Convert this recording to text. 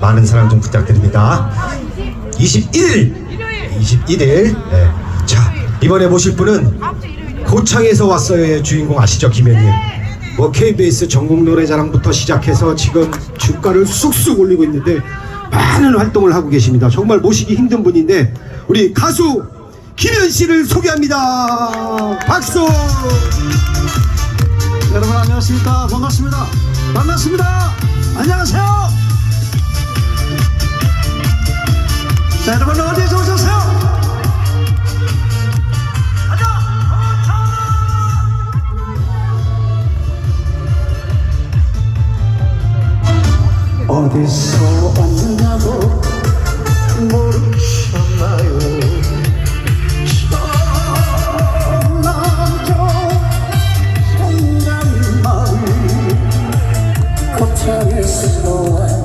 많은 사랑 좀 부탁드립니다. 21일, 21일. 네. 자 이번에 모실 분은 고창에서 왔어요의 주인공 아시죠 김현님? 뭐 KBS 전국 노래자랑부터 시작해서 지금 주가를 쑥쑥 올리고 있는데 많은 활동을 하고 계십니다. 정말 모시기 힘든 분인데 우리 가수 김현 씨를 소개합니다. 박수. 여러분 안녕하십니까 반갑습니다 반갑습니다 안녕하세요 자 여러분 어디에서 오셨어요? 어디서 왔느냐고 모르셨나요? 남쪽 성남 마을 거창에서